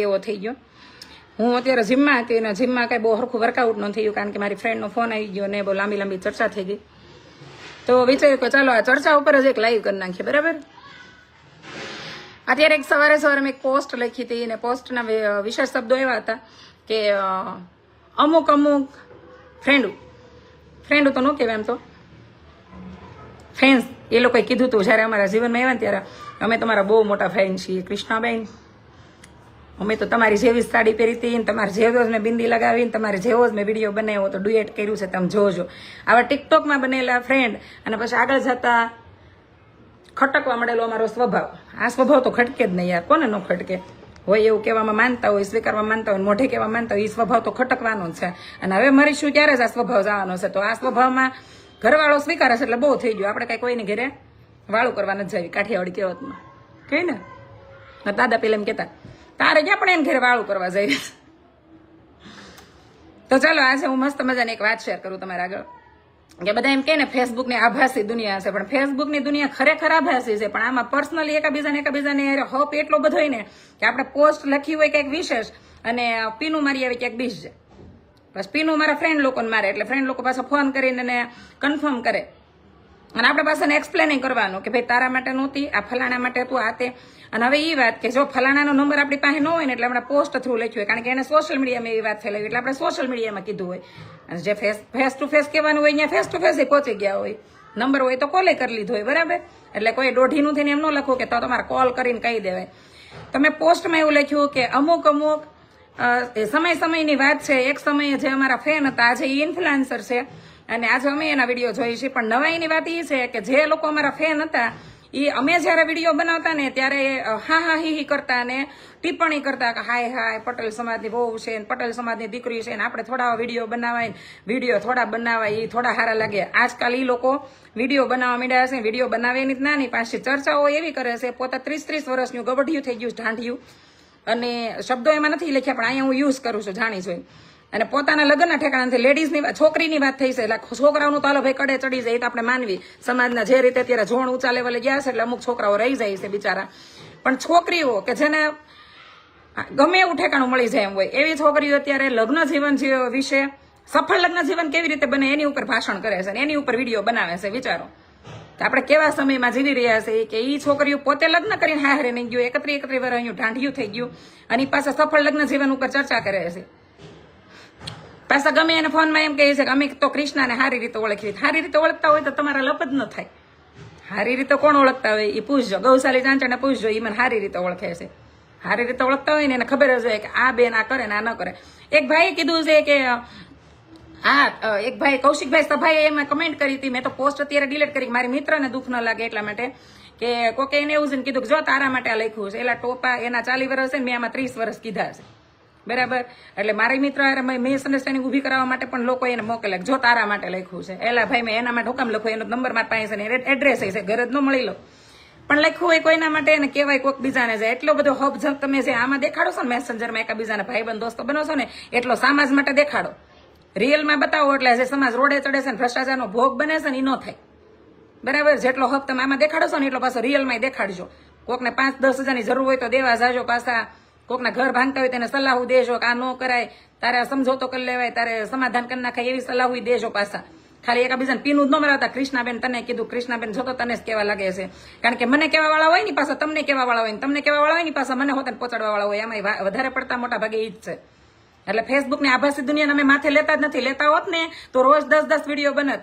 એવો થઈ ગયો. હું અત્યારે જીમમાં હતી અને જીમમાં કાંઈ બહુ સરખું વર્કઆઉટ ન થયું કારણ કે મારી ફ્રેન્ડનો ફોન આવી ગયો ને બહુ લાંબી લાંબી ચર્ચા થઈ ગઈ. તો વિચાર્યું કે ચાલો આ ચર્ચા ઉપર જ એક લાઈવ કરી નાખીએ, બરાબર? અત્યારે એક સવારે સવારે મેં એક પોસ્ટ લખી હતી અને પોસ્ટના વિશેષ શબ્દો એવા હતા કે અમુક અમુક ફ્રેન્ડો ફ્રેન્ડો તો ન કહેવાય એમ તો. ફ્રેન્ડ્સ એ લોકોએ કીધું હતું જ્યારે અમારા જીવનમાં આવ્યા ત્યારે, અમે તમારા બહુ મોટા ફ્રેન્ડ છીએ, કૃષ્ણાબેન અમે તો તમારી જેવી સાડી પહેરી હતી ને તમારે જેવો જ મેં બિંદી લગાવીને તમારે જેવો જ મેં વીડિયો બનાવ્યો તો ડુએટ કર્યું છે, તમે જોજો. આવા ટિકટોકમાં બનેલા ફ્રેન્ડ અને પછી આગળ જતા ખટકવા મળેલો અમારો સ્વભાવ. આ સ્વભાવ તો ખટકે જ નહીં યાર, કોને ન ખટકે? હોય એવું કહેવામાં માનતા હોય સ્વીકારવા માનતા હોય મોઢે કહેવા માનતા હોય એ સ્વભાવ તો ખટકવાનો છે. અને હવે મરીશું ત્યારે જ આ સ્વભાવ જવાનો છે. તો આ સ્વભાવમાં ઘરવાળો સ્વીકારે છે એટલે બહુ થઈ ગયું. આપણે કાંઈ કોઈને ઘરે વાળું કરવા નથી જાવી, કાઠિયાવાડી કહેવતમાં. કહે ને? દાદા પેલા એમ કહેતા તારે ક્યાં પણ એને ઘરે વાળું કરવા જઈ તો ચાલો, આજે હું મસ્ત મજાની એક વાત શેર કરું તમારા આગળ. કે બધા એમ કહે ને ફેસબુકની આભાસી દુનિયા છે, પણ ફેસબુકની દુનિયા ખરેખર આભાસી છે, પણ આમાં પર્સનલી એકાબીજાને એકાબીજાને હારે હપ એટલો બધો હોય ને, કે આપણે પોસ્ટ લખી હોય કંઈક વિશેષ, અને પીનું મારી આવી ક્યાંક બીજ જાય બસ પીનું મારા ફ્રેન્ડ લોકોને મારે, એટલે ફ્રેન્ડ લોકો પાસે ફોન કરીને કન્ફર્મ કરે. અને આપણે પાસે એક્સપ્લેનિંગ કરવાનું કે ભાઈ તારા માટે નહોતી, આ ફલાણા માટે તું આ તે. અને હવે એ વાત કે જો ફલાણાનો નંબર આપણી પાસે ન હોય ને એટલે આપણે પોસ્ટ થ્રુ લખ્યું હોય. કારણ કે એને સોશિયલ મીડિયામાં એવી વાત ફેલાવી એટલે આપણે સોશિયલ મીડિયામાં કીધું હોય. અને જે ફેસ ફેસ ટુ ફેસ કહેવાનું હોય, ત્યાં ફેસ ટુ ફેસ પહોંચી ગયા હોય. નંબર હોય તો કોલે કરી લીધો હોય, બરાબર? એટલે કોઈ દોઢીનું થઈને એમ ન લખો કે તો તમારે કોલ કરીને કહી દેવાય. તમે પોસ્ટમાં એવું લખ્યું કે અમુક અમુક સમય સમયની વાત છે. એક સમયે જે અમારા ફેન હતા, આજે ઇન્ફ્લુએન્સર છે. અને આજે અમે એના વીડિયો જોઈએ છીએ પણ નવાઈની વાત એ છે કે જે લોકો અમારા ફેન હતા એ અમે જ્યારે વીડિયો બનાવતા ને ત્યારે હા હા, હી હી કરતા અને ટિપ્પણી કરતા કે હાય હાય, પટેલ સમાજની બહુ છે ને પટેલ સમાજની દીકરી છે ને આપણે થોડા વીડિયો બનાવાય વીડિયો થોડા બનાવાય એ થોડા સારા લાગે. આજકાલ એ લોકો વીડિયો બનાવવા માંડ્યા છે વીડિયો બનાવેની જ નાની પાસે ચર્ચાઓ એવી કરે છે, પોતા ત્રીસ ત્રીસ વર્ષનું ગબડિયું થઈ ગયું ઢાંઢિયું. અને શબ્દો એમાં નથી લખ્યા, પણ અહીંયા હું યુઝ કરું છું જાણી જોઈ અને પોતાના લગ્નના ઠેકાણાથી લેડીઝની છોકરીની વાત થઈ છે. એટલે છોકરાઓનું તો ભાઈ કડે ચડી જાય તો આપણે માનવી. સમાજના જે રીતે અત્યારે જોણ ઊંચા લેવલે ગયા છે, એટલે અમુક છોકરાઓ રહી જાય છે બિચારા. પણ છોકરીઓ કે જેને ગમે એવું ઠેકાણું મળી જાય એમ હોય, એવી છોકરીઓ અત્યારે લગ્ન જીવન જીવ- વિશે, સફળ લગ્ન જીવન કેવી રીતે બને એની ઉપર ભાષણ કરે છે એની ઉપર વીડિયો બનાવે છે, વિચારો. આપણે કેવા સમયમાં જીવી રહ્યા છે કે એ છોકરીઓ પોતે લગ્ન કરીને હારે નહીં ગયું એકત્રી એકત્રી વર્ષ અહીંયા ઢાંઢિયું થઈ ગયું અને પાસે સફળ લગ્ન જીવન ઉપર ચર્ચા કરે છે. પાછા ગમે એને ફોનમાં એમ કહે છે કે અમે તો કૃષ્ણને સારી રીતે ઓળખી સારી રીતે ઓળખતા હોય તો તમારા લપ જ ન થાય. સારી રીતે કોણ ઓળખતા હોય? એ પૂછજો. ગૌશાલી ચાંચણને પૂછજો એ મને સારી રીતે ઓળખે છે. સારી રીતે ઓળખતા હોય ને એને ખબર જ હોય કે આ બેન આ કરે ને આ ન કરે. એક ભાઈએ કીધું છે કે, હા એક ભાઈ કૌશિકભાઈ સભાએ એમાં કમેન્ટ કરી હતી. મેં તો પોસ્ટ અત્યારે ડિલીટ કરી મારી મિત્રને દુઃખ ન લાગે એટલા માટે કે કોકે એને એવું છે કીધું કે જો તારા માટે આ લખ્યું છે, એલા ટોપા એના ચાલી વર્ષ છે મેં આમાં ત્રીસ વર્ષ કીધા છે. બરાબર? એટલે મારી મિત્ર મિસઅન્ડરસ્ટેન્ડિંગ ઊભી કરાવવા માટે પણ લોકો એને મોકલે જો તારા માટે લખ્યું છે. એલા ભાઈ, મેં એના માટે હુકામ લખું, એનો નંબર મારા પાસે છે એડ્રેસ હશે ઘરે જ ન મળી લો. પણ લખ્યું હોય કોઈના માટે એને કહેવાય કોઈક બીજાને જાય એટલો બધો હબ જપ તમે જે આમાં દેખાડો છો ને મેસેન્જરમાં એકબીજાના ભાઈબંધ, દોસ્તો બનો છો ને, એટલો સમાજ માટે દેખાડો. રિયલમાં બતાવો એટલે જે સમાજ રોડે ચડે છે ને, ભ્રષ્ટાચારનો ભોગ બને છે ને એ ન થાય. બરાબર? જેટલો હબ તમે આમાં દેખાડો છો ને, એટલો પાછો રિયલમાં દેખાડજો. કોકને પાંચ દસ હજારની જરૂર હોય તો દેવા જાજો પાછા. કોકના ઘર ભાંગતા હોય તેને સલાહ દેજો કે આ ન કરાય, તારે સમજોતો કરી લેવાય, તારે સમાધાન કરી નાખાય એવી સલાહુ દેજો પાછા. ખાલી એકાબીજાને પીનું જ ન મરાતા કૃષ્ણાબેન તને કીધું, કૃષ્ણાબેન જોતો તને જ કેવા લાગે છે. કારણ કે મને કેવા વાળા હોય ને પાછા, તમને કેવા વાળા હોય તમને કેવા વાળા હોય ને પાછા મને હોતા પહોંચાડવા વાળા હોય. એમાં વધારે પડતા મોટા ભાગે ઈ જ છે. એટલે ફેસબુકની આભાસી દુનિયાને અમે માથે લેતા જ નથી. લેતા હોત ને તો રોજ દસ દસ વીડિયો બનત.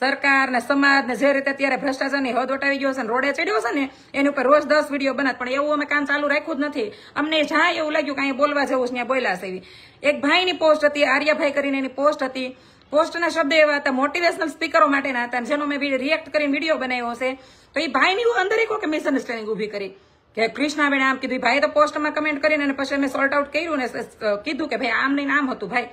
સરકાર ને સમાજ ને જે રીતે અત્યારે ભ્રષ્ટાચારની હદ વટાવી ગયો છે ને રોડે ચડ્યો છે ને, એની ઉપર રોજ દસ વીડિયો બનાત. પણ એવું અમે કામ ચાલુ રાખ્યું જ નથી. અમને જ્યાં એવું લાગ્યું કે અહીંયા બોલવા જેવું છે, ત્યાં બોલ્યા છે એક ભાઈની પોસ્ટ હતી, આર્યભાઈ કરીને એની પોસ્ટ હતી. પોસ્ટના શબ્દ એવા હતા મોટિવેશનલ સ્પીકરો માટેના હતા જેનો મેં રિએક્ટ કરીને વીડિયો બનાવ્યો છે. તો એ ભાઈની અંદર એક કે મિસઅન્ડરસ્ટેન્ડિંગ ઊભી કરી. કે કૃષ્ણાબેન આમ કીધું ભાઈ તો પોસ્ટમાં કમેન્ટ કરીને પછી મેં સોર્ટ આઉટ કર્યું ને કીધું કે ભાઈ આમ નહીં આમ હતું ભાઈ.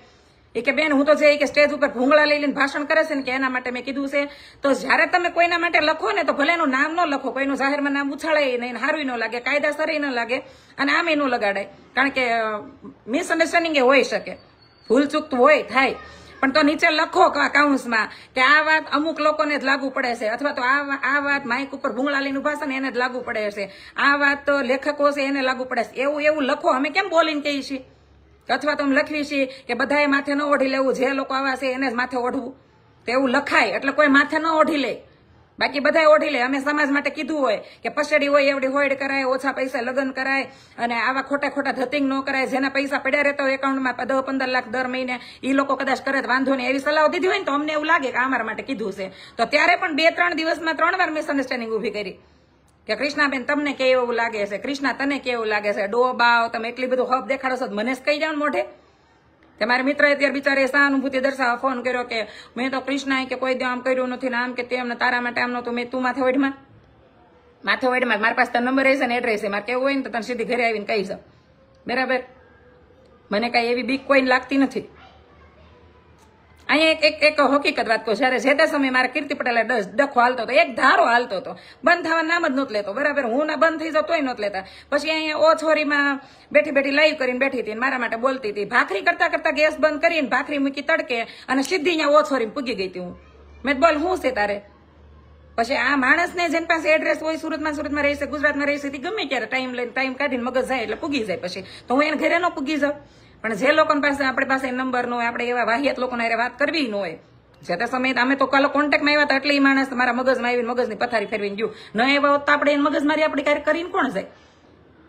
એ કે, બેન, હું તો જે કે સ્ટેજ ઉપર ભૂંગળા લઈ લઈને ભાષણ કરે છે ને કે એના માટે મેં કીધું છે, તો જ્યારે તમે કોઈના માટે લખો ને, તો ભલે એનું નામ ન લખો, કોઈનું જાહેરમાં નામ ઉછાળે નહીં સારું ન લાગે કાયદાસર ન લાગે અને આમ ન લગાડાય. કારણ કે મિસઅન્ડરસ્ટેન્ડિંગ એ હોઈ શકે. ભૂલ ચૂક હોય, થાય. પણ તો નીચે લખો કાઉન્સમાં કે આ વાત અમુક લોકોને જ લાગુ પડે છે, અથવા તો આ આ વાત માઇક ઉપર ભૂંગળા લઈને ઊભા એને જ લાગુ પડે છે. આ વાત લેખકો છે એને લાગુ પડે છે. એવું એવું લખો. અમે કેમ બોલીને કહીએ છીએ? અથવા તો હું લખવી છીએ કે બધાએ માથે ન ઓઢી લેવું, જે લોકો આવા છે એને જ માથે ઓઢવું. તો એવું લખાય, એટલે કોઈ માથે ન ઓઢી લે. બાકી બધાએ ઓઢી લે. અમે સમાજ માટે કીધું હોય કે પછેડી હોય, એવડી હોઈડ કરાય, ઓછા પૈસા લગ્ન કરાય, અને આવા ખોટા ખોટા ધતિંગ ન કરાય. જેના પૈસા પડ્યા રહેતા હોય એકાઉન્ટમાં દસ પંદર લાખ દર મહિને એ લોકો કદાચ કરે વાંધો નહીં. એવી સલાહ દીધી હોય ને તો અમને એવું લાગે કે અમારા માટે કીધું છે. તો ત્યારે પણ બે, ત્રણ દિવસમાં ત્રણ વાર મિસઅન્ડરસ્ટેન્ડિંગ ઊભી કરી. કે કૃષ્ણાબેન તમને કેવું લાગે છે? કૃષ્ણા તને કેવું લાગે છે? ડો બાવ, તમે એટલી બધું હબ દેખાડો છો મને જ કહી જાવ મોઢે. તે મારા મિત્રએ અત્યારે બિચારે સહાનુભૂતિ દર્શાવવા ફોન કર્યો કે મેં તો કૃષ્ણાએ કે કોઈ આમ કર્યું નથી ને આમ કે તેમને તારા માટે આમ નહોતું, મેં તું માથે વઢમાં. માથે વઢમાં. મારી પાસે નંબર રહેશે ને એડ્રેસ મારે કેવું હોય ને તો તને સીધી ઘરે આવીને કહીશ. બરાબર? મને કાંઈ એવી બીક કોઈને લાગતી નથી. અહીંયા એક એક હકીકત વાત કહું, જ્યારે જે સમયે મારા કીર્તિ પટેલે ડખો હાલતો હતો, એક ધારો હાલતો હતો, બંધ થવા નામ જ નહોતો લેતો, બરાબર? હું ના બંધ થઈ જાઉં તોય નહોતો લેતા. પછી અહીંયા ઓછોરીમાં બેઠી બેઠી લાઈવ કરીને બેઠી હતી મારા માટે બોલતી હતી. ભાખરી કરતા કરતા ગેસ બંધ કરીને ભાખરી મૂકી તડકે અને સીધી અહીંયા ઓછોરીમાં પૂગી ગઈ હતી હું. મેં બોલ શું છે તારે? પછી આ માણસને જેની પાસે એડ્રેસ હોય, સુરતમાં સુરતમાં રહેશે ગુજરાતમાં રહેશે ગમે ત્યારે ટાઈમ લઈને ટાઈમ કાઢીને મગજ જાય એટલે પૂગી જાય પછી. તો હું એને ઘરે ન પૂગી જાઉં. પણ જે લોકોની પાસે આપણી પાસે નંબર ન હોય, આપણે એવા વાહિયાત લોકોને અરે વાત કરવી ન હોય, જે તે સમયે અમે તો કાલો કોન્ટેક્ટમાં આવ્યા હતા એટલે એ માણસ મારા મગજમાં આવીને મગજની પથારી ફેરવીને ગયું. ન એવા હોત તો આપણે એને મગજમારી આપણે કાર્ય કરીને કોણ જાય?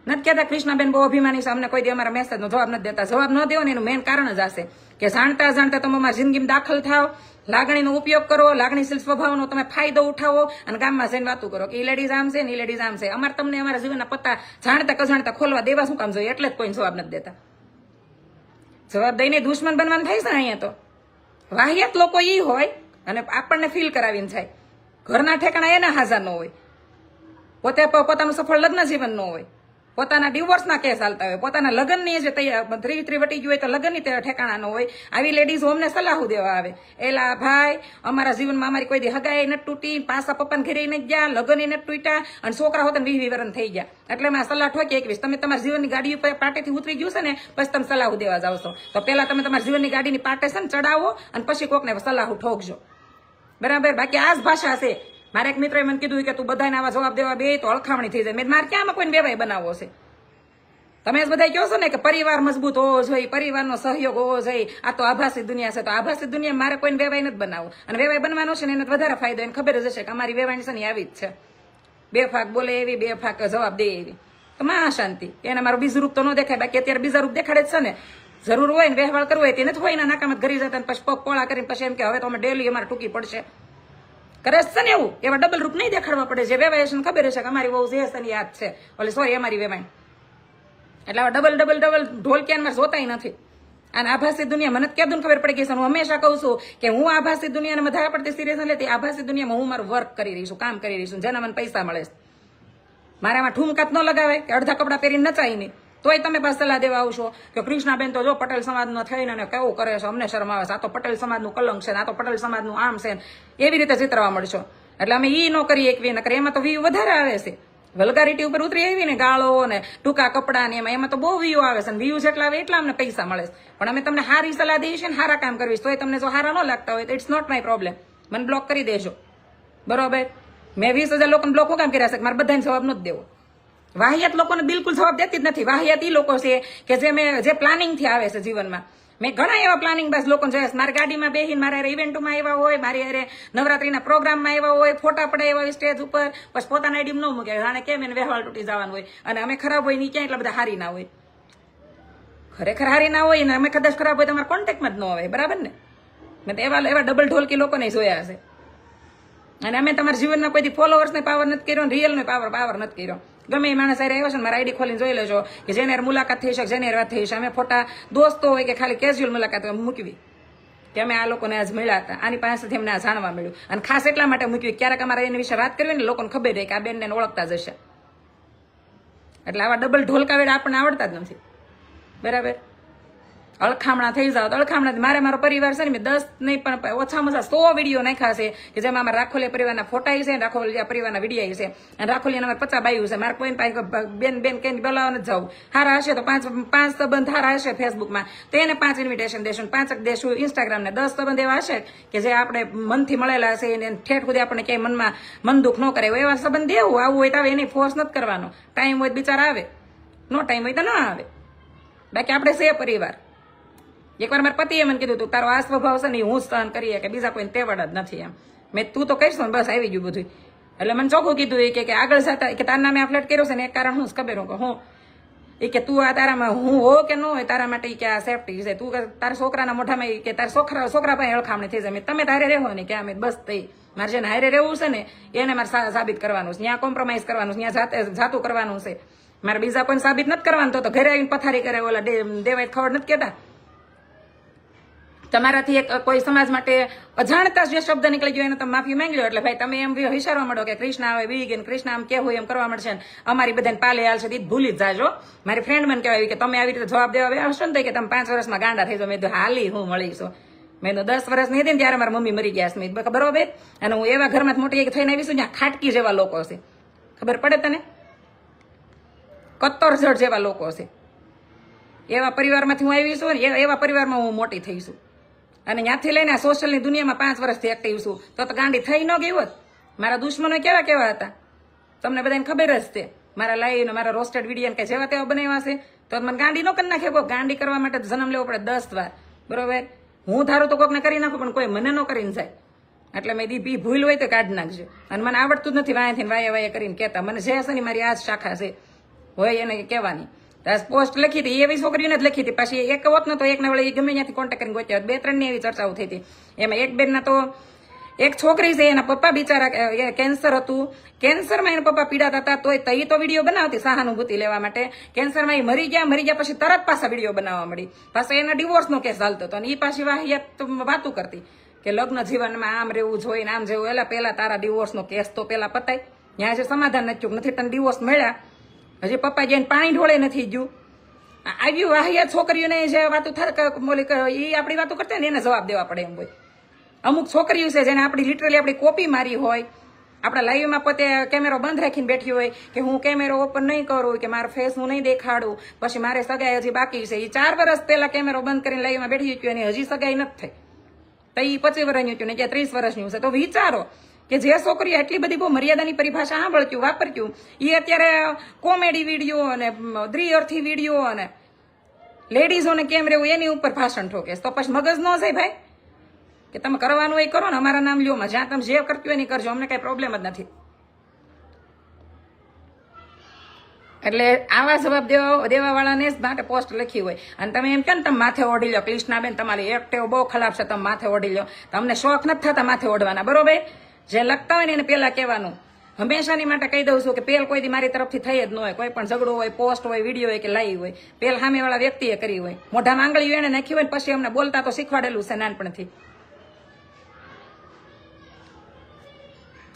નથી કહેતા કૃષ્ણાબેન બહુ અભિમાની છે, અમને કોઈ દે અમારા મેસેજનો જવાબ નથી દેતા. જવાબ ન દેવો ને એનું મેઇન કારણ જ હશે કે જાણતા જાણતા તમે અમારી જિંદગીમાં દાખલ થાવ લાગણીનો ઉપયોગ કરો, લાગણીશીલ સ્વભાવનો તમે ફાયદો ઉઠાવો અને ગામમાં જઈને વાતું કરો કે એ લેડીઝ આમ છે ને એ લેડીઝ આમ છે. અમારે તમને અમારા જીવનના પત્તા જાણતા કજાણતા ખોલવા દેવા શું કામ જોઈએ? એટલે જ કોઈ જવાબ નથી દેતા. જવાબ દઈને દુશ્મન બનવાનું થાય છે ને અહીંયા તો. વાહિયાત લોકો એ હોય અને આપણને ફીલ કરાવીને જાય ઘરના ઠેકાણા એના હાજર ન હોય. પોતે પોતાનું સફળ લગ્ન જીવન ન હોય. પોતાના ડિવોર્સના કેસ હાલતા હોય. પોતાના લગ્નની જે તૈયાર ત્રી ત્રી વટી ગયું હોય તો લગ્નની ઠેકાણા હોય. આવી લેડીઝ અમને સલાહુ દેવા આવે. એલા, ભાઈ, અમારા જીવનમાં અમારી કોઈ દી હગાઈ નથી તૂટી. પાસા પપ્પાને ઘરે નથી ગયા. લગ્ન નથી તૂટ્યા. અને છોકરા હોતા વીસ વિવરણ થઈ ગયા. એટલે મેં સલાહ ઠોકી એકવીસ તમે તમારા જીવનની ગાડી ઉપર પાટેથી ઉતરી ગયું છે ને, પછી તમે સલાહુ દેવા જાવ છો. તો પહેલા તમે તમારા જીવનની ગાડીની પાટે છે ને ચડાવો અને પછી કોકને સલાહુ ઠોકજો. બરાબર? બાકી આ જ ભાષા છે. મારા એક મિત્રએ મને કીધું કે તું બધાને આવા જવાબ દેવા બે તો અળખામણી થઈ જાય. મેં મારે ક્યાંમાં કોઈને બેવાય બનાવવો છે? તમે જ બધા કહો છો ને કે પરિવાર મજબૂત હોવો જોઈએ, પરિવારનો સહયોગ હોવો જોઈએ. આ તો આભાસી દુનિયા છે. તો આભાસી દુનિયા મારે કોઈને વેવાય નથી બનાવવું. અને વેવાય બનવાનો છે ને એને વધારે ફાયદો એને ખબર જ હશે કે અમારી વેવાણી છે ને આવી જ છે. બે ફાક બોલે એવી, બે ફાક જવાબ દે એવી. તો માં શાંતિ. એને મારું બીજું રૂપ તો ન દેખાય. બાકી અત્યારે બીજા રૂપ દેખાડે જ છે ને. જરૂર હોય ને વ્યવહાર કરવો હોય તેને જ હોય એના નાકામાં ઘરી જતા પછી પગ પોળા કરીને પછી એમ કે હવે તો અમે ડેલી અમારે ટૂંકી પડશે. કરે છે ને એવું? એવા ડબલ રૂપ નહીં દેખાડવા પડે. જે વેવાય છે ખબર છે કે અમારી બહુ છે ને યાદ છે. ઓલી સોરી અમારી વેવાય. એટલે આવા ડબલ ડબલ ડબલ ઢોલ ક્યાંમાં જોતાય નથી. અને આભાસી દુનિયા મને ક્યાં ખબર પડી ગઈ છે? હું હંમેશા કહું છું કે હું આભાસી દુનિયાને વધારે પડતી સિરિયસ લેતી, આભાસી દુનિયામાં હું મારું વર્ક કરી રહી છું, કામ કરી રહી છું જેના મને પૈસા મળે છે. મારામાં ઠુમકાત ન લગાવે કે અડધા કપડાં પહેરીને નચાય નહીં. તોય તમે પાસે સલાહ દેવા આવશો કે કૃષ્ણાબેન તો જો પટેલ સમાજનો થઈને અને કેવું કરે છે, અમને શરમ આવે છે. આ તો પટેલ સમાજનું કલંક છે આ તો પટેલ સમાજનું આમ છે એવી રીતે ચિતરવા મળશો. એટલે અમે ઈ ન કરીએ એકવી નકર એમાં તો વ્યૂ વધારે આવે છે. વલગારીટી ઉપર ઉતરી આવી ને ગાળો ને ટૂંકા કપડા ને એમાં એમાં તો બહુ વ્યૂ આવે છે વ્યૂ જેટલા આવે એટલા અમને પૈસા મળે છે. પણ અમે તમને સારી સલાહ દઈએ ને સારા કામ કરવીશ તોય તમને જો સારા ન લાગતા હોય તો ઇટ્સ નોટ માય પ્રોબ્લેમ મને બ્લોક કરી દેજો. બરોબર? મેં વીસ હજાર લોકોને બ્લોક હું કામ કર્યા છે મારે બધાને જવાબ નથી દેવો. વાહિયાત લોકોને બિલકુલ જવાબ દેતી જ નથી. વાહિયાત એ લોકો છે કે જે મેં જે પ્લાનિંગથી આવે છે જીવનમાં. મેં ઘણા એવા પ્લાનિંગ બસ લોકો જોયા છે. મારી ગાડીમાં બેહીને, મારા ઇવેન્ટમાં આવ્યા હોય, મારી હારે નવરાત્રીના પ્રોગ્રામમાં આવ્યા હોય, ફોટા પડે એવા હોય સ્ટેજ ઉપર. પછી પોતાના આઈડીમ ન મૂકે જાણે કેમ એને વહેવાળ તૂટી જવાનું હોય? અને અમે ખરાબ હોયની ક્યાં એટલા બધા હારી ના હોય? ખરેખર હારી ના હોય ને અમે કદાચ ખરાબ હોય તો અમારા કોન્ટેક્ટમાં જ ન હોય બરાબર ને? મેં તો એવા એવા ડબલ ઢોલકી લોકોને જોયા છે. અને અમે તમારા જીવનના કોઈ ફોલોવર્સને પાવર નથી કર્યો ને પાવર પાવર નથી કર્યો. ગમે એ માણસ આવ્યો છે ને, મારા આઈડી ખોલીને જોઈ લેજો કે જેને મુલાકાત થઈ શકે જેને વાત થઈ શકે અમે ફોટા દોસ્તો હોય કે ખાલી કેઝ્યુઅલ મુલાકાત મૂકવી. કે અમે આ લોકોને આજ મળ્યા હતા. આની પાસેથી અમને આ જાણવા મળ્યું. અને ખાસ એટલા માટે મૂક્યું ક્યારેક અમારે એની વિશે વાત કરવી ને, લોકોને ખબર રહે કે આ બેનને ઓળખતા જ હશે. એટલે આવા ડબલ ઢોલકા વેડા આપણને આવડતા જ નથી. બરાબર? અળખામણા થઈ જાવ તો અળખામણા મારે મારો પરિવાર છે ને, મેં દસ નહીં, પણ ઓછામાં ઓછા સો વીડિયો નાખ્યા છે, કે જેમાં અમારા રાખોલિયા પરિવારના ફોટા છે રાખોલિયા પરિવારના વીડિયો છે. અને રાખોલિયા અમારે પચાસ બાયું છે. મારે કોઈ પાસે બેન બેન કઈ બોલાવવા નથી જવું હારા હશે તો પાંચ પાંચ સંબંધ હારા હશે ફેસબુકમાં તો એને પાંચ ઇન્વિટેશન દેશું પાંચ દેશું ઇન્સ્ટાગ્રામને દસ સંબંધ એવા હશે કે જે આપણે મનથી મળેલા છે એને ઠેઠ સુધી આપણને ક્યાંય મનમાં મન દુઃખ ન કરે એવા સંબંધ દેવું આવું હોય તો આવે, એની ફોર્સ નથી કરવાનો. ટાઈમ હોય બિચારા આવે. નો ટાઈમ હોય તો ન આવે. બાકી આપણે છે પરિવાર. એકવાર મારા પતિએ મને કીધું તું, તારો આ સ્વભાવ છે ને હું સહન કરીએ કે બીજા કોઈને તેવડ જ નથી એમ. મેં તું તો કહીશ ને, બસ આવી ગયું બધું એટલે મને ચોખ્ખું કીધું એ કે આગળ જતા કે તારા નામે આ ફ્લેટ કર્યો છે ને, એક કારણ હું ખબર હું કે હું? એ કે તું આ તારામાં હું હો કે ન હોય, તારા માટે કે આ સેફટી છે. તું તારા છોકરાના મોઢામાં કે તારા છોકરા છોકરા પાસે હળખામણી થઈ જાય. તમે તારે રહેવો ને, કે અમે બસ થઈ મારે જેને હારે રહેવું છે ને, એને મારે સાબિત કરવાનું છે. ત્યાં કોમ્પ્રોમાઇઝ કરવાનું છે ત્યાં જાતે જાતું કરવાનું છે. મારે બીજા કોઈને સાબિત નથી કરવાનું તો ઘરે આવીને પથારી કરે, ઓલા દેવાય ખબર નથી કહેતા તમારાથી એક કોઈ સમાજ માટે અજાણતા જે શબ્દ નીકળી ગયો એને તમે માફી માંગી લો એટલે ભાઈ, તમે એમ વિચારવા માંડો કે કૃષ્ણ આવે બી ને કૃષ્ણ આમ કેવું એમ કરવા મળશે અમારી બધાને પાલે હાલ છે ભૂલી જ જાજો. મારી ફ્રેન્ડ મને કહેવાય કે તમે આવી રીતે જવાબ દેવા આવ્યા હશો ને કે તમે પાંચ વર્ષમાં ગાંડા થઈ જાઓ. મેં કીધું, હાલી, હું મળીશું મેં તો દસ વર્ષ નહીં હતી ત્યારે મારા મમ્મી મરી ગયા છે. મેં બરોબર. અને હું એવા ઘરમાં મોટી એક થઈને આવીશું જ્યાં ખાટકી જેવા લોકો છે. ખબર પડે તને? કત્તર જેવા લોકો છે. એવા પરિવારમાંથી હું આવી છું એવા પરિવારમાં હું મોટી થઈ છું. અને ત્યાંથી લઈને સોશિયલની દુનિયામાં પાંચ વર્ષથી એક્ટિવ છું. તો તો ગાંડી થઈ ન ગઈ હોત. મારા દુશ્મનો કેવા કેવા હતા? તમને બધાને ખબર જ છે. મારા લાઈવ મારા રોસ્ટેડ વીડિયો કે જેવા તેવા બનાવ્યા છે. તો મને ગાંડી ન કરી નાખે ગાંડી કરવા માટે જન્મ લેવો પડે દસ વાર. બરોબર? હું ધારું તો કોકને કરી નાખું, પણ કોઈ મને ન કરીને જાય. એટલે મેં દીધી ભૂલ હોય તો કાઢી નાખજો. અને મને આવડતું જ નથી વાયાથી વાયા વાયા કરીને કહેતા. મને જે હશે ને મારી આ શાખા છે. હોય એને કહેવાની. પોસ્ટ લખી હતી, એવી છોકરીને જ લખી હતી. પછી એક હોત ને તો એકના ઈ ગમે ત્યાંથી કોન્ટેક્ટ કરીને ગોતી. બે ત્રણની એવી ચર્ચાઓ થઈ હતી. એમાં એક બેનના તો એક છોકરી છે, એના પપ્પા બિચારા કેન્સર હતું. કેન્સરમાં એના પપ્પા પીડાતા હતા, તોય તો એ તો વીડિયો બનાવતી સહાનુભૂતિ લેવા માટે. કેન્સરમાં એ મરી ગયા મરી ગયા પછી તરત પાછા વીડિયો બનાવવા મળી. પાછા એના ડિવોર્સનો કેસ ચાલતો હતો. અને એ પાછી વાહિયાત વાતું કરતી કે લગ્ન જીવનમાં આમ રહેવું જોઈએ આમ જેવું એલા પેલા તારા ડિવોર્સનો કેસ તો પેલા પતાય. ત્યાં જે સમાધાન નથી નથી તને ડિવોર્સ મળ્યા. હજી પપ્પા જઈને પાણી ઢોળે નથી ગયું. આવ્યું વાહિયાત છોકરીઓને જે વાતો મોલી એ આપણી વાતો કરતા ને એને જવાબ દેવા પડે એમ હોય. અમુક છોકરીઓ છે જેને આપણી લિટરલી આપણી કોપી મારી હોય. આપણા લાઈવમાં પોતે કેમેરો બંધ રાખીને બેઠી હોય કે હું કેમેરો ઓપન નહીં કરું, કે મારો ફેસ હું નહીં દેખાડું. પછી મારે સગાઈ હજી બાકી છે. એ ચાર વર્ષ પહેલા કેમેરો બંધ કરીને લાઈવમાં બેઠી હતી અને હજી સગાઈ નથી થઈ. તો એ પચીસ વર્ષની હતું ને કે ત્રીસ વર્ષની છે તો વિચારો. કે જે છોકરીઓ એટલી બધી બહુ મર્યાદાની પરિભાષા સાંભળતું, વાપરતું, એ અત્યારે કોમેડી વીડિયો અને દ્રિઅર્થી વીડિયો અને લેડીઝોને કેમ રહેવું, એની ઉપર ભાષણ ઠોકે. તો પછી મગજ ન જાય ભાઈ. કે તમે કરવાનું એ કરો ને, અમારા નામ લ્યો, જ્યાં તમે જે કરતું હોય એની કરજો, અમને કઈ પ્રોબ્લેમ જ નથી. એટલે આવા જવાબ દેવા દેવા વાળાને જ માટે પોસ્ટ લખી હોય. અને તમે એમ કે ને, તમે માથે ઓઢી લો કૃષ્ણાબેન, તમારી એક ટેવ બહુ ખરાબ છે, તમે માથે ઓઢી લો તમને શોખ નથી થતા માથે ઓઢવાના, બરોબર? જે લખતા હોય ને એને પહેલાં કહેવાનું. હંમેશાની માટે કહી દઉં છું કે પેલ કોઈ દી મારી તરફથી થઈ જ ન હોય, કોઈ પણ ઝઘડો હોય, પોસ્ટ હોય, વીડિયો હોય કે લાઈવ હોય, પેલ સામેવાળા વ્યક્તિએ કરી હોય. મોઢામાં માંગળીઓ એને નાખી હોય પછી અમને બોલતા તો શીખવાડેલું છે નાનપણથી.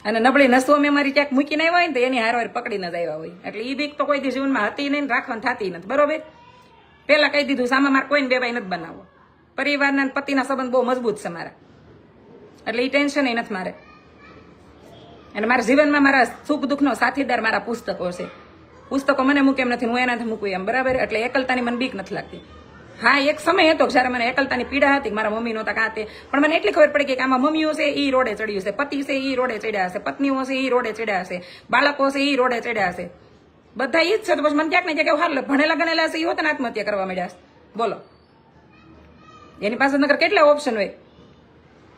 અને નબળી નસો મેં મારી ક્યાંક મૂકીને આવ્યા હોય ને તો એની હારવાર પકડીને જ આવ્યા હોય. એટલે એ બીક તો કોઈ જીવનમાં હતી નહીં રાખવાની થતી નથી, બરોબર? પેલા કહી દીધું, સામા, મારે કોઈને બેબાઈ નથી બનાવવો. પરિવારના પતિના સંબંધ બહુ મજબૂત છે મારા. એટલે એ ટેન્શન નથી મારે. અને મારા જીવનમાં મારા સુખ દુઃખનો સાથીદાર મારા પુસ્તકો છે. પુસ્તકો મને મૂકે એમ નથી, હું એનાથી મૂકું એમ. બરાબર? એટલે એકલતાની મને બીક નથી લાગતી. હા, એક સમય હતો જ્યારે મને એકલતાની પીડા હતી મારા મમ્મી નહોતા કાંતે પણ મને એટલી ખબર પડી કે આમાં મમ્મીઓ છે એ રોડે ચડ્યું છે. પતિ છે એ રોડે ચડ્યા હશે. પત્નીઓ છે એ રોડે ચડ્યા હશે. બાળકો છે એ રોડે ચડ્યા હશે. બધા એ જ છે, તો પછી મને ક્યાંક ને ક્યાંક હાલ ભણેલા ગણેલા છે એ હોત ને આત્મહત્યા કરવા માંડ્યા બોલો. એની પાસે નગર કેટલા ઓપ્શન હોય?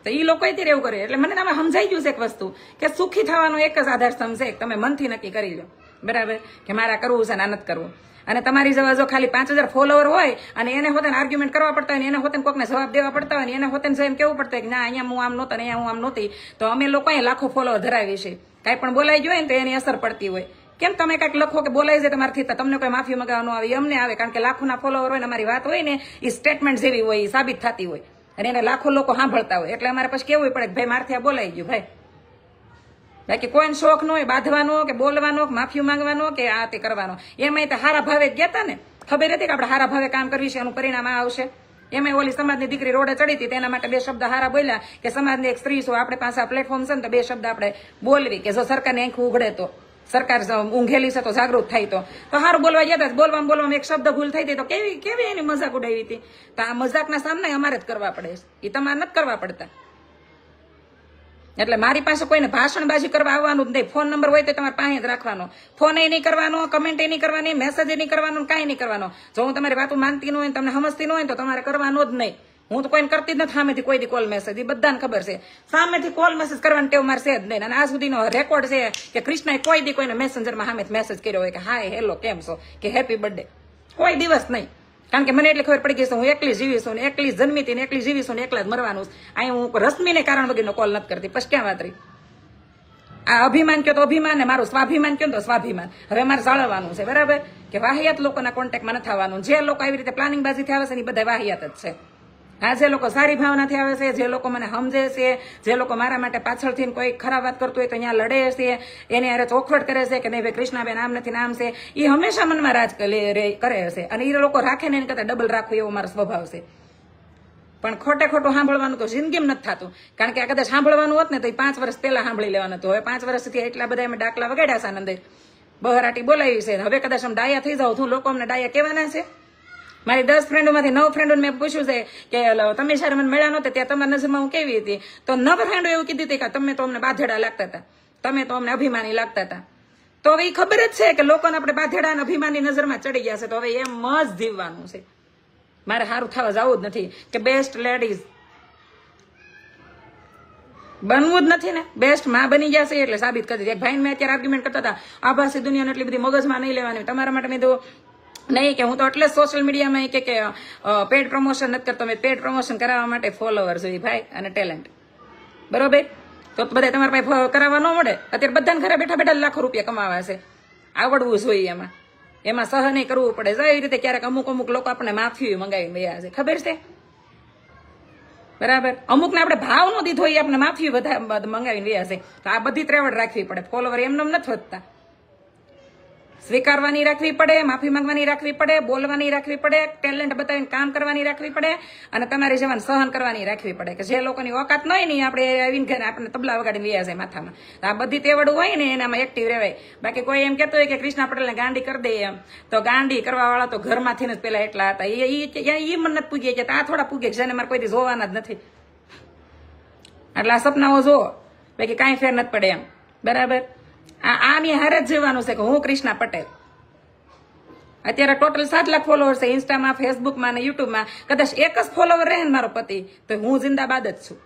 તો એ લોકો ત્યારે એવું કરે એટલે મને તમે સમજાઈ ગયું છે એક વસ્તુ, કે સુખી થવાનો એક જ આધાર સ્તંભ તમે મનથી નક્કી કરી લો. બરાબર? કે મારા કરવું છે ને નથી કરવું. અને તમારી જવા જો ખાલી પાંચ હજાર ફોલોવર હોય અને એને હોતે આર્ગ્યુમેન્ટ કરવા પડતા હોય એને હોતે કોકને જવાબ દેવા પડતા હોય એને હોતે એમ કેવું પડતું કે ના, અહીંયા હું આમ નહોતો અહીંયા હું આમ નહોતી, તો અમે લોકો અહીંયા લાખો ફોલોવર ધરાવી છીએ કાંઈ પણ બોલાઈ ગયું હોય ને તો એની અસર પડતી હોય. કેમ તમે કાંઈક લખો કે બોલાય છે તમારાથી તમને કોઈ માફી મગાવવાનું આવે અમને આવે. કારણ કે લાખોના ફોલોવર હોય ને અમારી વાત હોય ને એ સ્ટેટમેન્ટ જેવી હોય એ સાબિત થતી હોય. અને એને લાખો લોકો સાંભળતા હોય. એટલે અમારે પછી કેવું પડે કે ભાઈ મારથી આ બોલાઈ ગયું, ભાઈ. બાકી કોઈને શોખ ન હોય, બાંધવાનો કે બોલવાનો કે માફી માંગવાનો કે આ તે કરવાનો. એમાંય તો હારા ભાવે ગયા ને. ખબર હતી કે આપણે હારા ભાવે કામ કરવી છે, એનું પરિણામ આવશે. એમાં ઓલી સમાજની દીકરી રોડે ચડી હતી, તેના માટે બે શબ્દ હારા બોલ્યા કે સમાજની એક સ્ત્રી છો, આપણે પાસે પ્લેટફોર્મ છે ને તો બે શબ્દ આપણે બોલવી કે જો સરકારની આંખ ઉઘડે તો. સરકાર ઊંઘેલી છે તો જાગૃત થાય તો. હારું બોલવા ગયા હતા બોલવામાં બોલવામાં એક શબ્દ ભૂલ થઈ તો કેવી કેવી એની મજાક ઉડાવી હતી? તો આ મજાકના સામને અમારે જ કરવા પડે એ તમારે નથી કરવા પડતા. એટલે મારી પાસે કોઈને ભાષણબાજી કરવા આવવાનું જ નહીં. ફોન નંબર હોય તો તમારે પાસે જ રાખવાનો. ફોન એ નહીં કરવાનો કમેન્ટ એ નહીં કરવાની મેસેજ એ નહીં કરવાનો કાંઈ નહીં કરવાનો. જો હું તમારી વાતો માનતી ન હોય તમને સમજતી ન હોય તો તમારે કરવાનો જ નહીં. હું તો કોઈને કરતી જ નથી. સામેથી કોઈ દી કોલ મેસેજ એ બધાને ખબર છે. સામેથી કોલ મેસેજ કરવાની ટેવ મારે છે જ નહીં. અને આ સુધીનો રેકોર્ડ છે કે કૃષ્ણએ કોઈ દી કોઈને મેસેન્જરમાં સામે મેસેજ કર્યો હોય કે હાય હેલો કેમ છો? કે હેપી બર્થડે કોઈ દિવસ નહીં. કારણ કે મને એટલી ખબર પડી ગઈ છે, હું એકલી જીવી છું ને એકલી જન્મી હતી ને એકલી જીવી છું ને એકલા જ મરવાનું અહીં હું રશ્મિને કારણ વગરનો કોલ નથી કરતી. પછી ક્યાં વાત રહી? આ અભિમાન કયો તો અભિમાન ને મારું સ્વાભિમાન કયો તો સ્વાભિમાન. હવે મારે જાળવવાનું છે, બરાબર? કે વાહિયાત લોકોના કોન્ટેક્ટમાં નથી આવવાનું જે લોકો આવી રીતે પ્લાનિંગ બાજીથી આવે છે એ બધા વાહિયાત જ છે. હા જે લોકો સારી ભાવનાથી આવે છે, જે લોકો મને સમજે છે, જે લોકો મારા માટે પાછળથી કોઈ ખરાબ વાત કરતું હોય તો અહીંયા લડે છે, એને અરે ચોખવટ કરે છે કે નહીં, ભાઈ કૃષ્ણાબેન આમ નથી નામ છે એ હંમેશા મનમાં રાજ કરે છે. અને એ લોકો રાખે ને એને કરતા ડબલ રાખવું એવો મારો સ્વભાવ છે. પણ ખોટે ખોટું સાંભળવાનું તો જિંદગીમાં નથી થતું. કારણ કે આ કદાચ સાંભળવાનું હોત ને તો એ પાંચ વર્ષ પહેલા સાંભળી લેવાનું હતું. હવે પાંચ વર્ષથી એટલા બધા અમે દાખલા વગાડ્યા છે આનંદે. બહરાટી બોલાવી છે. હવે કદાચ અમે ડાયા થઈ જાવ છું લોકો અમને ડાયા કહેવાના છે? મારી દસ ફ્રેન્ડોમાંથી નવ ફ્રેન્ડો મેં પૂછ્યું છે કે તમે જ્યારે મને મળ્યા નહોતા ત્યાં તમારા નજરમાં હું કેવી હતી? તો નવ ફ્રેન્ડો એવું કીધી હતી કે, તમે તો અમને બાધેડા લાગતા હતા. તમે તો અમને અભિમાની લાગતા હતા. તો હવે એ ખબર જ છે કે લોકોને આપણે બાધેડા અને અભિમાની નજરમાં ચડી ગયા છે. તો હવે એમ જ જીવવાનું છે. મારે સારું થવા જવું જ નથી કે બેસ્ટ લેડીઝ બનવું જ નથી ને. બેસ્ટમાં બની જશે એટલે સાબિત કરી એક ભાઈને મેં અત્યારે આર્ગ્યુમેન્ટ કરતા હતા આભાસી દુનિયાને એટલી બધી મગજમાં નહીં લેવાની. તમારા માટે મેં તો નહીં કે હું તો એટલે સોશિયલ મીડિયામાં કે કે પેડ પ્રમોશન નથી કરતો. મેં પેડ પ્રમોશન કરાવવા માટે ફોલોવર જોઈએ ભાઈ અને ટેલેન્ટ બરોબર? તો બધા તમારા પાસે કરાવવા ન મળે? અત્યારે બધાને ઘરે બેઠા બેઠા લાખો રૂપિયા કમાવા છે. આવડવું જોઈએ એમાં. એમાં સહ નહીં કરવું પડે. જો એવી રીતે ક્યારેક અમુક અમુક લોકો આપણને માફી મંગાવી ગયા છે. ખબર છે? બરાબર? અમુકને આપણે ભાવ નો દીધો એ આપણે માફી બધા મંગાવીને રહ્યા છે. તો આ બધી ત્રેવડ રાખવી પડે. ફોલોવર એમને એમ નથી વધતા. સ્વીકારવાની રાખવી પડે, માફી માંગવાની રાખવી પડે, બોલવાની રાખવી પડે, ટેલેન્ટ બતાવીને કામ કરવાની રાખવી પડે અને તમારી જવાન સહન કરવાની રાખવી પડે કે જે લોકોની ઓકાત ન હોય ને આપણે આવીને ઘરે આપણને તબલા વગાડીને વ્યા જાય માથામાં. આ બધી તેવડું હોય ને એનામાં એક્ટિવ રહેવાય. બાકી કોઈ એમ કહેતો હોય કે કૃષ્ણા પટેલને ગાંડી કરી દે એમ. તો ગાંડી કરવા વાળા તો ઘરમાંથી જ પેલા એટલા હતા. એ એ મને પૂગે કે આ થોડા પૂગે જેને મારે કોઈ જોવાના જ નથી. એટલે આ સપનાઓ જુઓ. બાકી કાંઈ ફેર નથી પડે એમ. બરાબર? આની હારે જ જીવવાનું છે કે હું ક્રિષ્ના પટેલ. અત્યારે ટોટલ સાત લાખ ફોલોવર છે ઇન્સ્ટામાં ફેસબુકમાં અને યુટ્યુબમાં કદાચ એક જ ફોલોવર રહે ને મારો પતિ, તો હું જિંદાબાદ જ છું.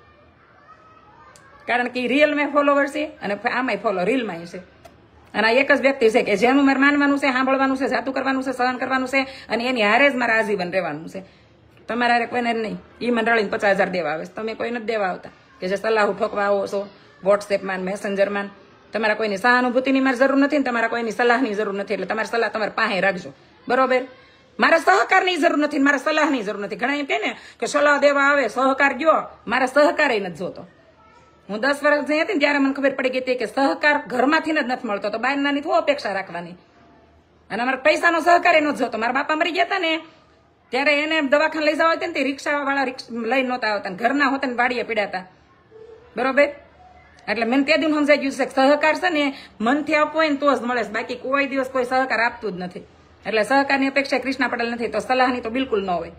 કારણ કે રિયલ મેં ફોલોવર છે અને આમાંય ફોલો રીલમાં છે. અને આ એક જ વ્યક્તિ છે કે જેનું મારે માનવાનું છે, સાંભળવાનું છે, જાતું કરવાનું છે, સહન કરવાનું છે અને એની હારે જ મારે આજીવન રહેવાનું છે. તમારે હારે કોઈને નહીં. એ મને રળીને પચાસ હજાર દેવા આવે તમે કોઈ નથી દેવા આવતા. કે જે સલાહ ઠોકવા આવો છો વોટ્સએપમાં મેસેન્જરમાં. તમારા કોઈની સહાનુભૂતિની મારે જરૂર નથી ને તમારા કોઈની સલાહની જરૂર નથી. એટલે તમારી સલાહ તમારે પાસે રાખજો. બરોબર? મારા સહકારની જરૂર નથી મારા સલાહની જરૂર નથી. ઘણા એમ કહે ને કે સલાહ દેવા આવે, સહકાર ગયો મારા સહકાર નથી જોતો. હું દસ વર્ષ જઈ હતી ત્યારે મને ખબર પડી ગઈ હતી કે સહકાર ઘરમાંથી જ નથી મળતો. તો બહારનાની થોડી અપેક્ષા રાખવાની. અને મારા પૈસાનો સહકાર એનો જ જોતો. મારા બાપા મરી ગયા હતા ને, ત્યારે એને દવાખાને લઈ જવા હતા ને તે રિક્ષા વાળા લઈ નહોતા આવતા ઘરના હોતા ને વાડીએ પીડાતા. બરોબર? એટલે મને તે દિન સમજાઈ ગયું છે સહકાર છે ને મનથી આપવો હોય ને તો જ મળે છે. બાકી કોઈ દિવસ કોઈ સહકાર આપતું જ નથી. એટલે સહકારની અપેક્ષા કૃષ્ણા પટેલ નથી, તો સલાહની તો બિલકુલ ન હોય.